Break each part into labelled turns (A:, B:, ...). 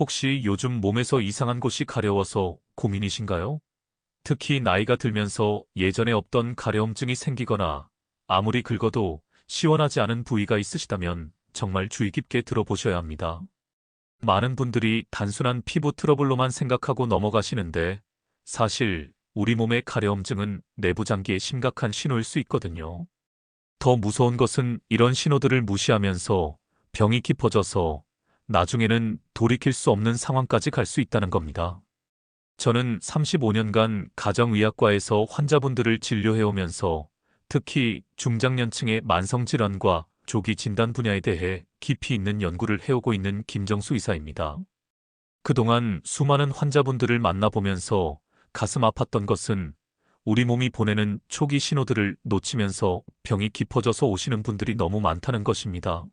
A: 혹시 요즘 몸에서 이상한 곳이 가려워서 고민이신가요? 특히 나이가 들면서 예전에 없던 가려움증이 생기거나 아무리 긁어도 시원하지 않은 부위가 있으시다면 정말 주의 깊게 들어보셔야 합니다. 많은 분들이 단순한 피부 트러블로만 생각하고 넘어가시는데 사실 우리 몸의 가려움증은 내부 장기의 심각한 신호일 수 있거든요. 더 무서운 것은 이런 신호들을 무시하면서 병이 깊어져서 나중에는 돌이킬 수 없는 상황까지 갈 수 있다는 겁니다. 저는 35년간 가정의학과에서 환자분들을 진료해오면서 특히 중장년층의 만성질환과 조기 진단 분야에 대해 깊이 있는 연구를 해오고 있는 김정수 의사입니다. 그동안 수많은 환자분들을 만나보면서 가슴 아팠던 것은 우리 몸이 보내는 초기 신호들을 놓치면서 병이 깊어져서 오시는 분들이 너무 많다는 것입니다.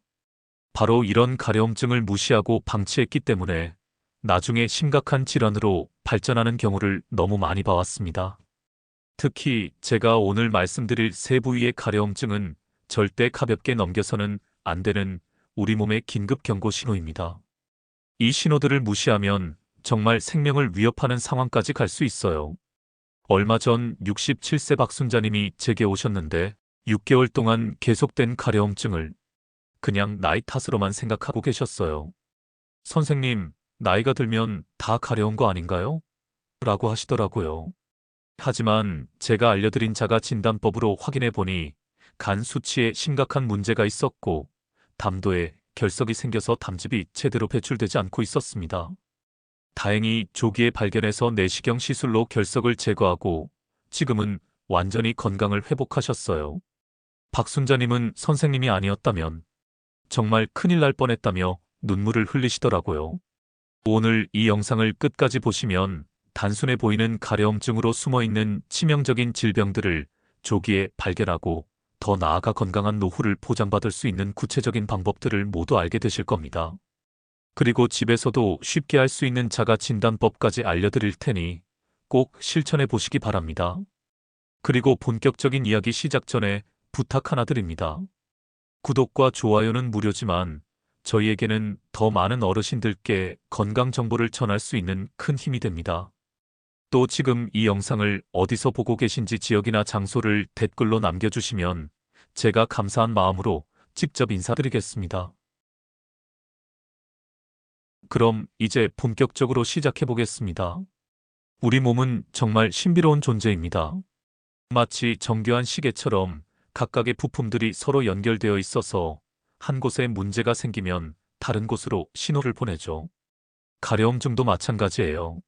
A: 바로 이런 가려움증을 무시하고 방치했기 때문에 나중에 심각한 질환으로 발전하는 경우를 너무 많이 봐왔습니다. 특히 제가 오늘 말씀드릴 세 부위의 가려움증은 절대 가볍게 넘겨서는 안 되는 우리 몸의 긴급 경고 신호입니다. 이 신호들을 무시하면 정말 생명을 위협하는 상황까지 갈 수 있어요. 얼마 전 67세 박순자님이 제게 오셨는데 6개월 동안 계속된 가려움증을 그냥 나이 탓으로만 생각하고 계셨어요. 선생님, 나이가 들면 다 가려운 거 아닌가요? 라고 하시더라고요. 하지만 제가 알려드린 자가 진단법으로 확인해 보니 간 수치에 심각한 문제가 있었고 담도에 결석이 생겨서 담즙이 제대로 배출되지 않고 있었습니다. 다행히 조기에 발견해서 내시경 시술로 결석을 제거하고 지금은 완전히 건강을 회복하셨어요. 박순자님은 선생님이 아니었다면 정말 큰일 날 뻔했다며 눈물을 흘리시더라고요. 오늘 이 영상을 끝까지 보시면 단순해 보이는 가려움증으로 숨어 있는 치명적인 질병들을 조기에 발견하고 더 나아가 건강한 노후를 보장받을 수 있는 구체적인 방법들을 모두 알게 되실 겁니다. 그리고 집에서도 쉽게 할 수 있는 자가 진단법까지 알려드릴 테니 꼭 실천해 보시기 바랍니다. 그리고 본격적인 이야기 시작 전에 부탁 하나 드립니다. 구독과 좋아요는 무료지만 저희에게는 더 많은 어르신들께 건강 정보를 전할 수 있는 큰 힘이 됩니다. 또 지금 이 영상을 어디서 보고 계신지 지역이나 장소를 댓글로 남겨주시면 제가 감사한 마음으로 직접 인사드리겠습니다. 그럼 이제 본격적으로 시작해 보겠습니다. 우리 몸은 정말 신비로운 존재입니다. 마치 정교한 시계처럼 각각의 부품들이 서로 연결되어 있어서 한 곳에 문제가 생기면 다른 곳으로 신호를 보내죠. 가려움증도 마찬가지예요.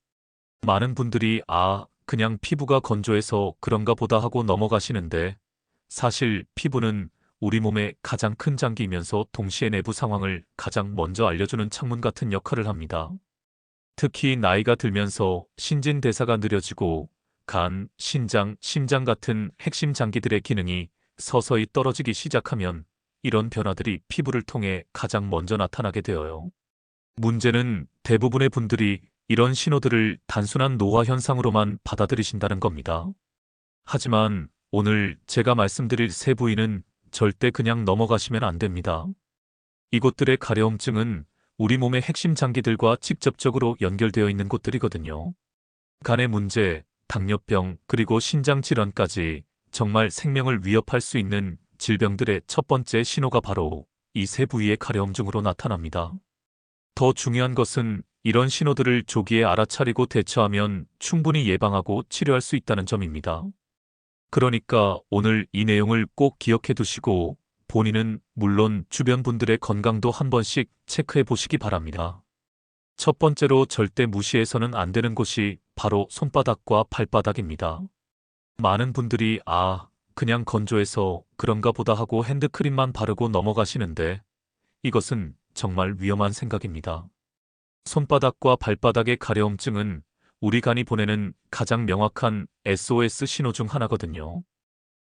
A: 많은 분들이 아, 그냥 피부가 건조해서 그런가 보다 하고 넘어가시는데 사실 피부는 우리 몸의 가장 큰 장기이면서 동시에 내부 상황을 가장 먼저 알려주는 창문 같은 역할을 합니다. 특히 나이가 들면서 신진대사가 느려지고 간, 신장, 심장 같은 핵심 장기들의 기능이 서서히 떨어지기 시작하면 이런 변화들이 피부를 통해 가장 먼저 나타나게 되어요. 문제는 대부분의 분들이 이런 신호들을 단순한 노화 현상으로만 받아들이신다는 겁니다. 하지만 오늘 제가 말씀드릴 세 부위는 절대 그냥 넘어가시면 안 됩니다. 이곳들의 가려움증은 우리 몸의 핵심 장기들과 직접적으로 연결되어 있는 곳들이거든요. 간의 문제, 당뇨병, 그리고 신장 질환까지 정말 생명을 위협할 수 있는 질병들의 첫 번째 신호가 바로 이 세 부위의 가려움증으로 나타납니다. 더 중요한 것은 이런 신호들을 조기에 알아차리고 대처하면 충분히 예방하고 치료할 수 있다는 점입니다. 그러니까 오늘 이 내용을 꼭 기억해 두시고 본인은 물론 주변 분들의 건강도 한 번씩 체크해 보시기 바랍니다. 첫 번째로 절대 무시해서는 안 되는 곳이 바로 손바닥과 발바닥입니다. 많은 분들이 아, 그냥 건조해서 그런가 보다 하고 핸드크림만 바르고 넘어가시는데 이것은 정말 위험한 생각입니다. 손바닥과 발바닥의 가려움증은 우리 간이 보내는 가장 명확한 SOS 신호 중 하나거든요.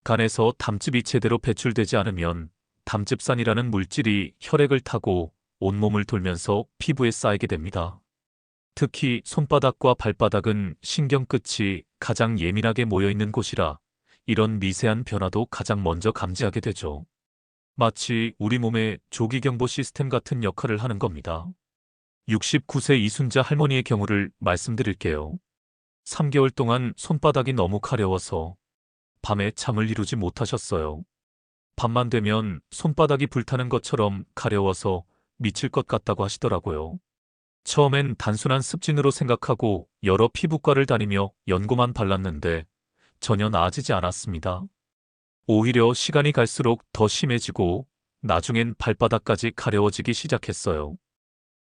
A: 간에서 담즙이 제대로 배출되지 않으면 담즙산이라는 물질이 혈액을 타고 온몸을 돌면서 피부에 쌓이게 됩니다. 특히 손바닥과 발바닥은 신경 끝이 가장 예민하게 모여 있는 곳이라 이런 미세한 변화도 가장 먼저 감지하게 되죠. 마치 우리 몸의 조기경보 시스템 같은 역할을 하는 겁니다. 69세 이순자 할머니의 경우를 말씀드릴게요. 3개월 동안 손바닥이 너무 가려워서 밤에 잠을 이루지 못하셨어요. 밤만 되면 손바닥이 불타는 것처럼 가려워서 미칠 것 같다고 하시더라고요. 처음엔 단순한 습진으로 생각하고 여러 피부과를 다니며 연고만 발랐는데 전혀 나아지지 않았습니다. 오히려 시간이 갈수록 더 심해지고 나중엔 발바닥까지 가려워지기 시작했어요.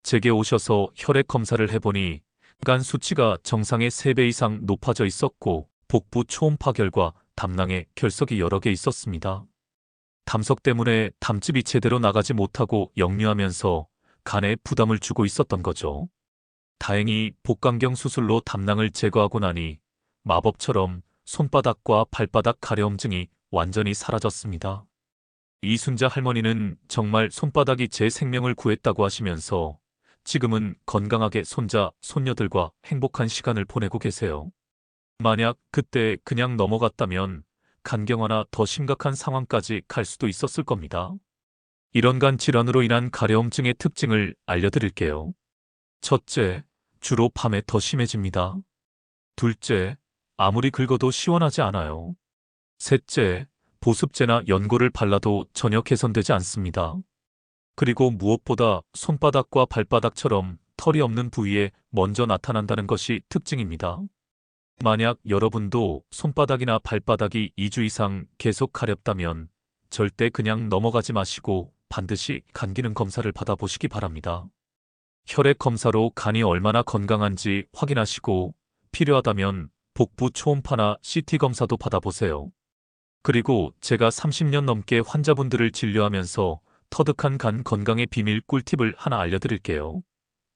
A: 제게 오셔서 혈액 검사를 해보니 간 수치가 정상의 3배 이상 높아져 있었고 복부 초음파 결과 담낭에 결석이 여러 개 있었습니다. 담석 때문에 담즙이 제대로 나가지 못하고 역류하면서 간에 부담을 주고 있었던 거죠. 다행히 복강경 수술로 담낭을 제거하고 나니 마법처럼 손바닥과 발바닥 가려움증이 완전히 사라졌습니다. 이순자 할머니는 정말 손바닥이 제 생명을 구했다고 하시면서 지금은 건강하게 손자, 손녀들과 행복한 시간을 보내고 계세요. 만약 그때 그냥 넘어갔다면 간경화나 더 심각한 상황까지 갈 수도 있었을 겁니다. 이런 간 질환으로 인한 가려움증의 특징을 알려드릴게요. 첫째, 주로 밤에 더 심해집니다. 둘째, 아무리 긁어도 시원하지 않아요. 셋째, 보습제나 연고를 발라도 전혀 개선되지 않습니다. 그리고 무엇보다 손바닥과 발바닥처럼 털이 없는 부위에 먼저 나타난다는 것이 특징입니다. 만약 여러분도 손바닥이나 발바닥이 2주 이상 계속 가렵다면 절대 그냥 넘어가지 마시고 반드시 간 기능 검사를 받아보시기 바랍니다. 혈액 검사로 간이 얼마나 건강한지 확인하시고 필요하다면 복부 초음파나 CT 검사도 받아보세요. 그리고 제가 30년 넘게 환자분들을 진료하면서 터득한 간 건강의 비밀 꿀팁을 하나 알려드릴게요.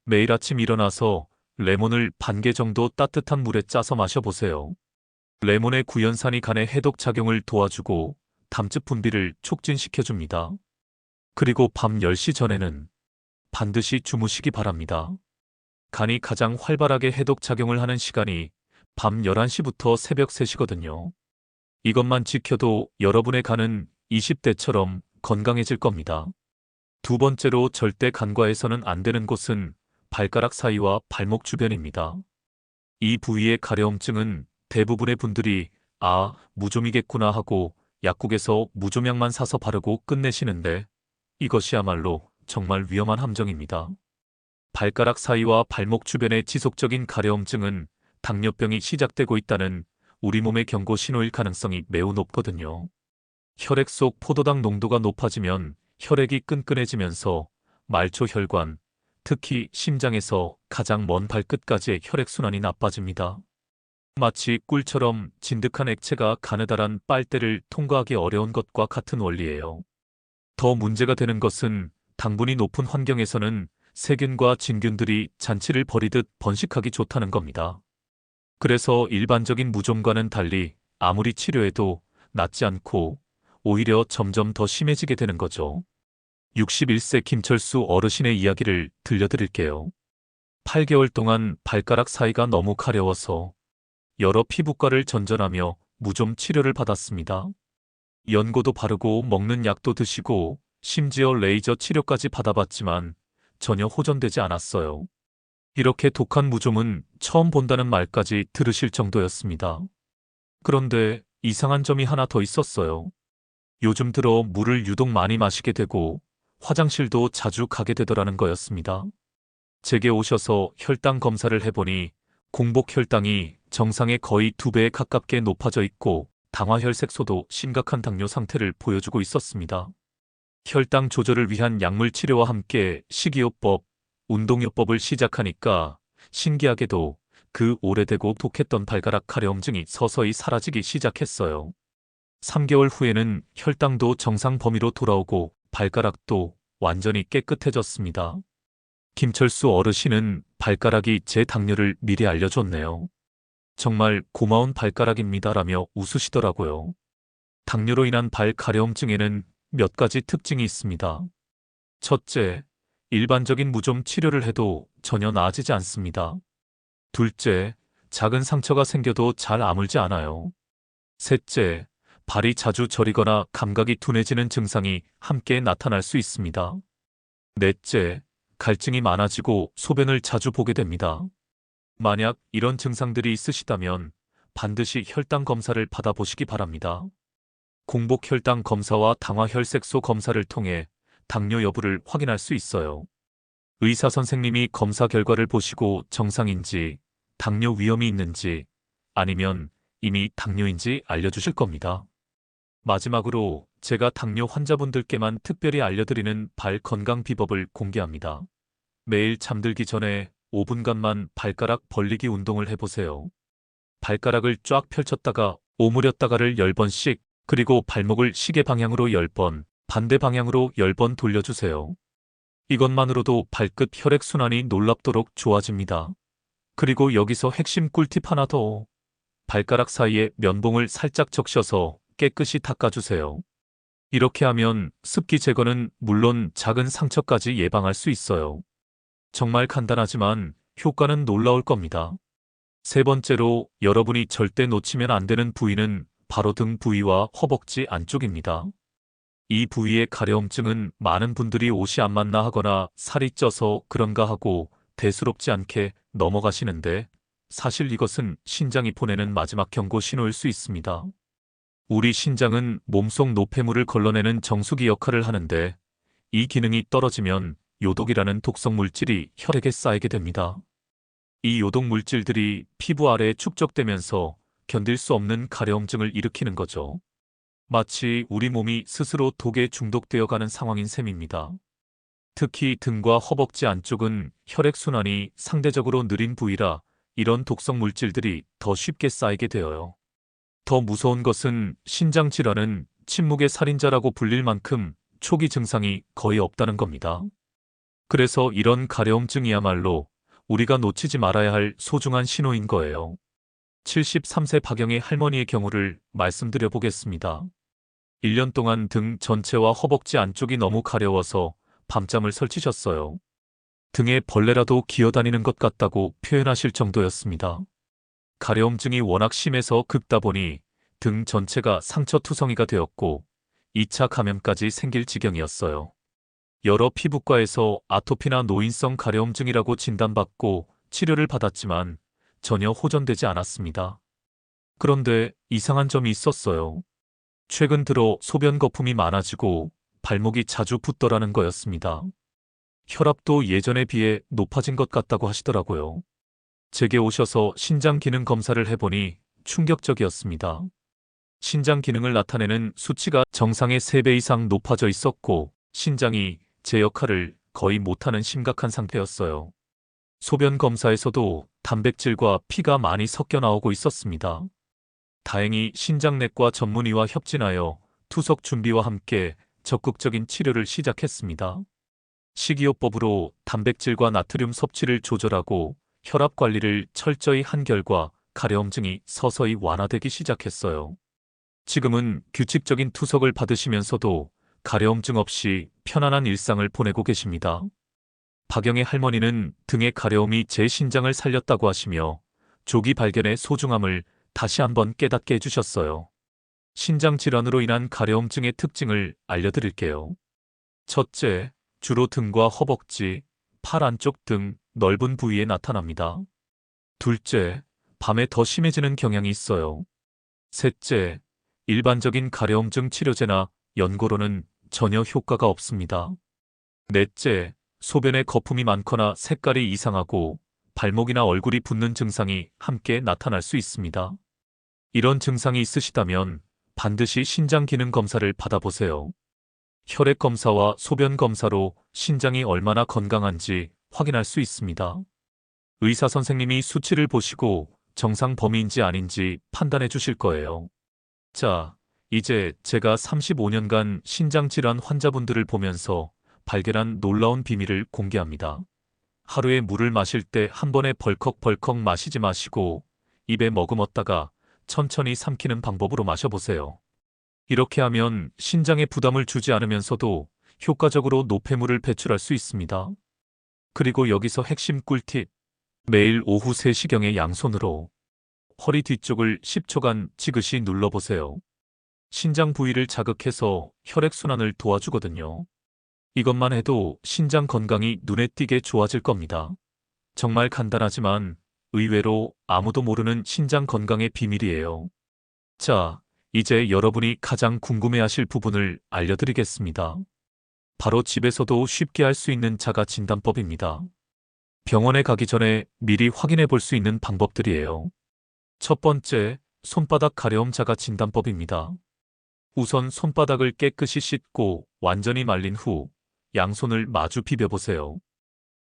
A: 매일 아침 일어나서 레몬을 반 개 정도 따뜻한 물에 짜서 마셔보세요. 레몬의 구연산이 간의 해독 작용을 도와주고 담즙 분비를 촉진시켜줍니다. 그리고 밤 10시 전에는 반드시 주무시기 바랍니다. 간이 가장 활발하게 해독 작용을 하는 시간이 밤 11시부터 새벽 3시거든요. 이것만 지켜도 여러분의 간은 20대처럼 건강해질 겁니다. 두 번째로 절대 간과해서는 안 되는 곳은 발가락 사이와 발목 주변입니다. 이 부위의 가려움증은 대부분의 분들이 아, 무좀이겠구나 하고 약국에서 무좀약만 사서 바르고 끝내시는데 이것이야말로 정말 위험한 함정입니다. 발가락 사이와 발목 주변의 지속적인 가려움증은 당뇨병이 시작되고 있다는 우리 몸의 경고 신호일 가능성이 매우 높거든요. 혈액 속 포도당 농도가 높아지면 혈액이 끈끈해지면서 말초 혈관, 특히 심장에서 가장 먼 발끝까지의 혈액순환이 나빠집니다. 마치 꿀처럼 진득한 액체가 가느다란 빨대를 통과하기 어려운 것과 같은 원리예요. 더 문제가 되는 것은 당분이 높은 환경에서는 세균과 진균들이 잔치를 벌이듯 번식하기 좋다는 겁니다. 그래서 일반적인 무좀과는 달리 아무리 치료해도 낫지 않고 오히려 점점 더 심해지게 되는 거죠. 61세 김철수 어르신의 이야기를 들려드릴게요. 8개월 동안 발가락 사이가 너무 가려워서 여러 피부과를 전전하며 무좀 치료를 받았습니다. 연고도 바르고 먹는 약도 드시고 심지어 레이저 치료까지 받아봤지만 전혀 호전되지 않았어요. 이렇게 독한 무좀은 처음 본다는 말까지 들으실 정도였습니다. 그런데 이상한 점이 하나 더 있었어요. 요즘 들어 물을 유독 많이 마시게 되고 화장실도 자주 가게 되더라는 거였습니다. 제게 오셔서 혈당 검사를 해보니 공복 혈당이 정상의 거의 두 배에 가깝게 높아져 있고 당화혈색소도 심각한 당뇨 상태를 보여주고 있었습니다. 혈당 조절을 위한 약물 치료와 함께 식이요법, 운동요법을 시작하니까 신기하게도 그 오래되고 독했던 발가락 가려움증이 서서히 사라지기 시작했어요. 3개월 후에는 혈당도 정상 범위로 돌아오고 발가락도 완전히 깨끗해졌습니다. 김철수 어르신은 발가락이 제 당뇨를 미리 알려줬네요. 정말 고마운 발가락입니다라며 웃으시더라고요. 당뇨로 인한 발 가려움증에는 몇 가지 특징이 있습니다. 첫째, 일반적인 무좀 치료를 해도 전혀 나아지지 않습니다. 둘째, 작은 상처가 생겨도 잘 아물지 않아요. 셋째, 발이 자주 저리거나 감각이 둔해지는 증상이 함께 나타날 수 있습니다. 넷째, 갈증이 많아지고 소변을 자주 보게 됩니다. 만약 이런 증상들이 있으시다면 반드시 혈당 검사를 받아보시기 바랍니다. 공복 혈당 검사와 당화 혈색소 검사를 통해 당뇨 여부를 확인할 수 있어요. 의사 선생님이 검사 결과를 보시고 정상인지, 당뇨 위험이 있는지, 아니면 이미 당뇨인지 알려주실 겁니다. 마지막으로 제가 당뇨 환자분들께만 특별히 알려드리는 발 건강 비법을 공개합니다. 매일 잠들기 전에 5분간만 발가락 벌리기 운동을 해보세요. 발가락을 쫙 펼쳤다가 오므렸다가를 10번씩, 그리고 발목을 시계 방향으로 10번, 반대 방향으로 10번 돌려주세요. 이것만으로도 발끝 혈액순환이 놀랍도록 좋아집니다. 그리고 여기서 핵심 꿀팁 하나 더. 발가락 사이에 면봉을 살짝 적셔서 깨끗이 닦아주세요. 이렇게 하면 습기 제거는 물론 작은 상처까지 예방할 수 있어요. 정말 간단하지만 효과는 놀라울 겁니다. 세 번째로 여러분이 절대 놓치면 안 되는 부위는 바로 등 부위와 허벅지 안쪽입니다. 이 부위의 가려움증은 많은 분들이 옷이 안 맞나 하거나 살이 쪄서 그런가 하고 대수롭지 않게 넘어가시는데 사실 이것은 신장이 보내는 마지막 경고 신호일 수 있습니다. 우리 신장은 몸속 노폐물을 걸러내는 정수기 역할을 하는데 이 기능이 떨어지면 요독이라는 독성 물질이 혈액에 쌓이게 됩니다. 이 요독 물질들이 피부 아래에 축적되면서 견딜 수 없는 가려움증을 일으키는 거죠. 마치 우리 몸이 스스로 독에 중독되어 가는 상황인 셈입니다. 특히 등과 허벅지 안쪽은 혈액순환이 상대적으로 느린 부위라 이런 독성 물질들이 더 쉽게 쌓이게 되어요. 더 무서운 것은 신장 질환은 침묵의 살인자라고 불릴 만큼 초기 증상이 거의 없다는 겁니다. 그래서 이런 가려움증이야말로 우리가 놓치지 말아야 할 소중한 신호인 거예요. 73세 박영의 할머니의 경우를 말씀드려 보겠습니다. 1년 동안 등 전체와 허벅지 안쪽이 너무 가려워서 밤잠을 설치셨어요. 등에 벌레라도 기어다니는 것 같다고 표현하실 정도였습니다. 가려움증이 워낙 심해서 긁다 보니 등 전체가 상처 투성이가 되었고 2차 감염까지 생길 지경이었어요. 여러 피부과에서 아토피나 노인성 가려움증이라고 진단받고 치료를 받았지만 전혀 호전되지 않았습니다. 그런데 이상한 점이 있었어요. 최근 들어 소변 거품이 많아지고 발목이 자주 붓더라는 거였습니다. 혈압도 예전에 비해 높아진 것 같다고 하시더라고요. 제게 오셔서 신장 기능 검사를 해보니 충격적이었습니다. 신장 기능을 나타내는 수치가 정상의 3배 이상 높아져 있었고, 신장이 제 역할을 거의 못하는 심각한 상태였어요. 소변 검사에서도 단백질과 피가 많이 섞여 나오고 있었습니다. 다행히 신장내과 전문의와 협진하여 투석 준비와 함께 적극적인 치료를 시작했습니다. 식이요법으로 단백질과 나트륨 섭취를 조절하고 혈압 관리를 철저히 한 결과 가려움증이 서서히 완화되기 시작했어요. 지금은 규칙적인 투석을 받으시면서도 가려움증 없이 편안한 일상을 보내고 계십니다. 박영의 할머니는 등의 가려움이 제 신장을 살렸다고 하시며 조기 발견의 소중함을 다시 한번 깨닫게 해주셨어요. 신장 질환으로 인한 가려움증의 특징을 알려드릴게요. 첫째, 주로 등과 허벅지, 팔 안쪽 등 넓은 부위에 나타납니다. 둘째, 밤에 더 심해지는 경향이 있어요. 셋째, 일반적인 가려움증 치료제나 연고로는 전혀 효과가 없습니다. 넷째, 소변에 거품이 많거나 색깔이 이상하고 발목이나 얼굴이 붓는 증상이 함께 나타날 수 있습니다. 이런 증상이 있으시다면 반드시 신장 기능 검사를 받아보세요. 혈액 검사와 소변 검사로 신장이 얼마나 건강한지 확인할 수 있습니다. 의사 선생님이 수치를 보시고 정상 범위인지 아닌지 판단해 주실 거예요. 자, 이제 제가 35년간 신장질환 환자분들을 보면서 발견한 놀라운 비밀을 공개합니다. 하루에 물을 마실 때 한 번에 벌컥벌컥 마시지 마시고 입에 머금었다가 천천히 삼키는 방법으로 마셔보세요. 이렇게 하면 신장에 부담을 주지 않으면서도 효과적으로 노폐물을 배출할 수 있습니다. 그리고 여기서 핵심 꿀팁. 매일 오후 3시경에 양손으로 허리 뒤쪽을 10초간 지그시 눌러보세요. 신장 부위를 자극해서 혈액순환을 도와주거든요. 이것만 해도 신장 건강이 눈에 띄게 좋아질 겁니다. 정말 간단하지만 의외로 아무도 모르는 신장 건강의 비밀이에요. 자, 이제 여러분이 가장 궁금해하실 부분을 알려드리겠습니다. 바로 집에서도 쉽게 할 수 있는 자가 진단법입니다. 병원에 가기 전에 미리 확인해 볼 수 있는 방법들이에요. 첫 번째, 손바닥 가려움 자가 진단법입니다. 우선 손바닥을 깨끗이 씻고 완전히 말린 후 양손을 마주 비벼보세요.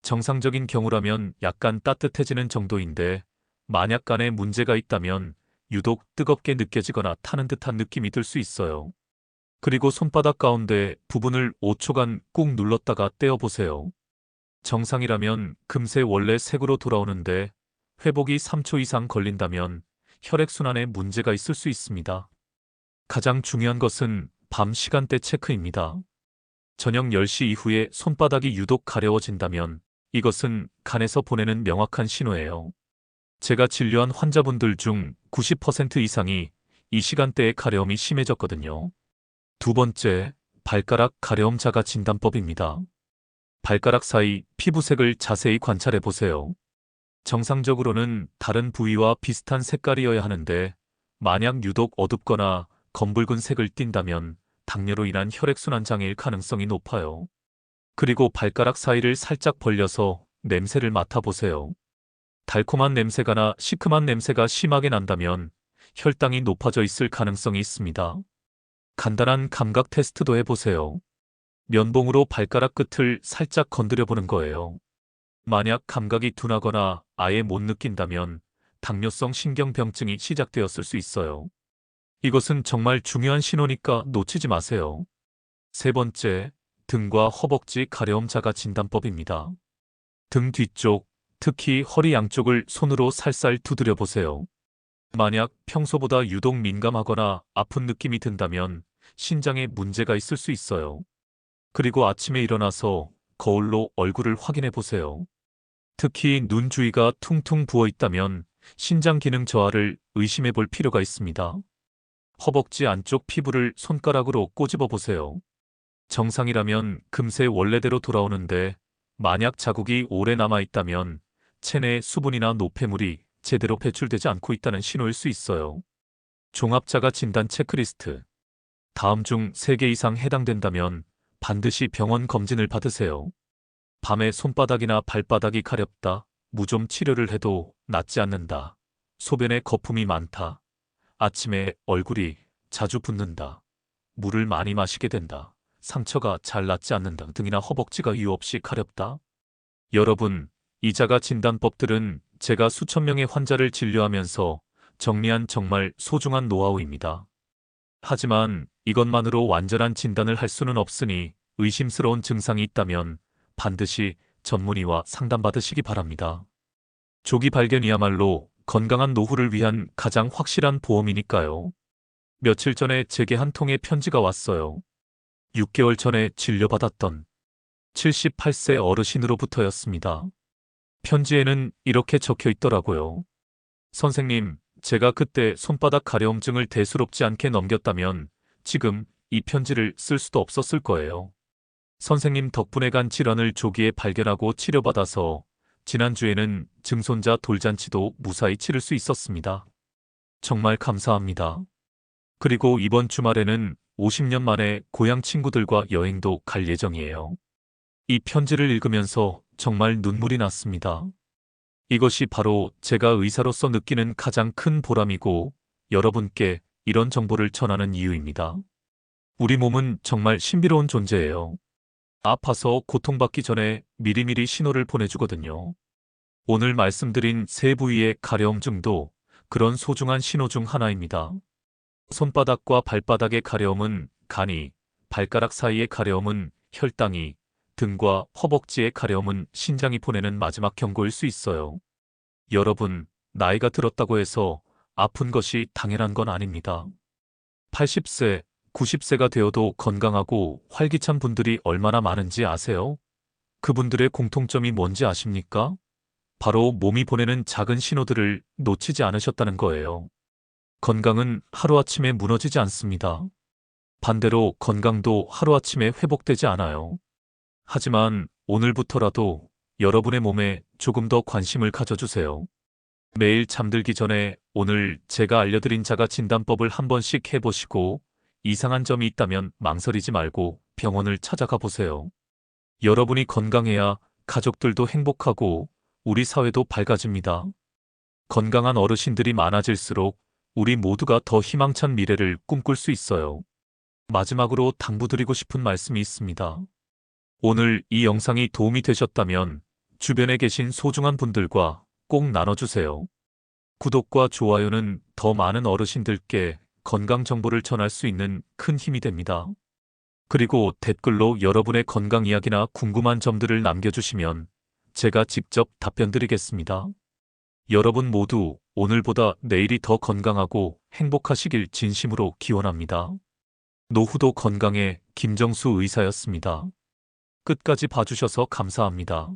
A: 정상적인 경우라면 약간 따뜻해지는 정도인데 만약 간에 문제가 있다면 유독 뜨겁게 느껴지거나 타는 듯한 느낌이 들 수 있어요. 그리고 손바닥 가운데 부분을 5초간 꾹 눌렀다가 떼어보세요. 정상이라면 금세 원래 색으로 돌아오는데 회복이 3초 이상 걸린다면 혈액순환에 문제가 있을 수 있습니다. 가장 중요한 것은 밤 시간대 체크입니다. 저녁 10시 이후에 손바닥이 유독 가려워진다면 이것은 간에서 보내는 명확한 신호예요. 제가 진료한 환자분들 중 90% 이상이 이 시간대에 가려움이 심해졌거든요. 두 번째, 발가락 가려움 자가 진단법입니다. 발가락 사이 피부색을 자세히 관찰해 보세요. 정상적으로는 다른 부위와 비슷한 색깔이어야 하는데 만약 유독 어둡거나 검붉은 색을 띈다면 당뇨로 인한 혈액순환 장애일 가능성이 높아요. 그리고 발가락 사이를 살짝 벌려서 냄새를 맡아보세요. 달콤한 냄새가 나 시큼한 냄새가 심하게 난다면 혈당이 높아져 있을 가능성이 있습니다. 간단한 감각 테스트도 해보세요. 면봉으로 발가락 끝을 살짝 건드려 보는 거예요. 만약 감각이 둔하거나 아예 못 느낀다면 당뇨성 신경병증이 시작되었을 수 있어요. 이것은 정말 중요한 신호니까 놓치지 마세요. 세 번째, 등과 허벅지 가려움 자가 진단법입니다. 등 뒤쪽, 특히 허리 양쪽을 손으로 살살 두드려 보세요. 만약 평소보다 유독 민감하거나 아픈 느낌이 든다면 신장에 문제가 있을 수 있어요. 그리고 아침에 일어나서 거울로 얼굴을 확인해 보세요. 특히 눈 주위가 퉁퉁 부어 있다면 신장 기능 저하를 의심해 볼 필요가 있습니다. 허벅지 안쪽 피부를 손가락으로 꼬집어 보세요. 정상이라면 금세 원래대로 돌아오는데 만약 자국이 오래 남아 있다면 체내 수분이나 노폐물이 제대로 배출되지 않고 있다는 신호일 수 있어요. 종합자가 진단 체크리스트. 다음 중 3개 이상 해당된다면 반드시 병원 검진을 받으세요. 밤에 손바닥이나 발바닥이 가렵다. 무좀 치료를 해도 낫지 않는다. 소변에 거품이 많다. 아침에 얼굴이 자주 붓는다. 물을 많이 마시게 된다. 상처가 잘 낫지 않는다 등이나 허벅지가 이유 없이 가렵다. 여러분, 이자가 진단법들은 제가 수천 명의 환자를 진료하면서 정리한 정말 소중한 노하우입니다. 하지만 이것만으로 완전한 진단을 할 수는 없으니 의심스러운 증상이 있다면 반드시 전문의와 상담받으시기 바랍니다. 조기 발견이야말로 건강한 노후를 위한 가장 확실한 보험이니까요. 며칠 전에 제게 한 통의 편지가 왔어요. 6개월 전에 진료받았던 78세 어르신으로부터였습니다. 편지에는 이렇게 적혀 있더라고요. 선생님, 제가 그때 손바닥 가려움증을 대수롭지 않게 넘겼다면 지금 이 편지를 쓸 수도 없었을 거예요. 선생님 덕분에 간 질환을 조기에 발견하고 치료받아서 지난주에는 증손자 돌잔치도 무사히 치를 수 있었습니다. 정말 감사합니다. 그리고 이번 주말에는 50년 만에 고향 친구들과 여행도 갈 예정이에요. 이 편지를 읽으면서 정말 눈물이 났습니다. 이것이 바로 제가 의사로서 느끼는 가장 큰 보람이고 여러분께 이런 정보를 전하는 이유입니다. 우리 몸은 정말 신비로운 존재예요. 아파서 고통받기 전에 미리미리 신호를 보내주거든요. 오늘 말씀드린 세 부위의 가려움증도 그런 소중한 신호 중 하나입니다. 손바닥과 발바닥의 가려움은 간이, 발가락 사이의 가려움은 혈당이, 등과 허벅지의 가려움은 신장이 보내는 마지막 경고일 수 있어요. 여러분, 나이가 들었다고 해서 아픈 것이 당연한 건 아닙니다. 80세, 90세가 되어도 건강하고 활기찬 분들이 얼마나 많은지 아세요? 그분들의 공통점이 뭔지 아십니까? 바로 몸이 보내는 작은 신호들을 놓치지 않으셨다는 거예요. 건강은 하루아침에 무너지지 않습니다. 반대로 건강도 하루아침에 회복되지 않아요. 하지만 오늘부터라도 여러분의 몸에 조금 더 관심을 가져주세요. 매일 잠들기 전에 오늘 제가 알려드린 자가 진단법을 한 번씩 해보시고 이상한 점이 있다면 망설이지 말고 병원을 찾아가 보세요. 여러분이 건강해야 가족들도 행복하고 우리 사회도 밝아집니다. 건강한 어르신들이 많아질수록 우리 모두가 더 희망찬 미래를 꿈꿀 수 있어요. 마지막으로 당부드리고 싶은 말씀이 있습니다. 오늘 이 영상이 도움이 되셨다면 주변에 계신 소중한 분들과 꼭 나눠주세요. 구독과 좋아요는 더 많은 어르신들께 건강 정보를 전할 수 있는 큰 힘이 됩니다. 그리고 댓글로 여러분의 건강 이야기나 궁금한 점들을 남겨주시면 제가 직접 답변 드리겠습니다. 여러분 모두 오늘보다 내일이 더 건강하고 행복하시길 진심으로 기원합니다. 노후도 건강해 김정수 의사였습니다. 끝까지 봐주셔서 감사합니다.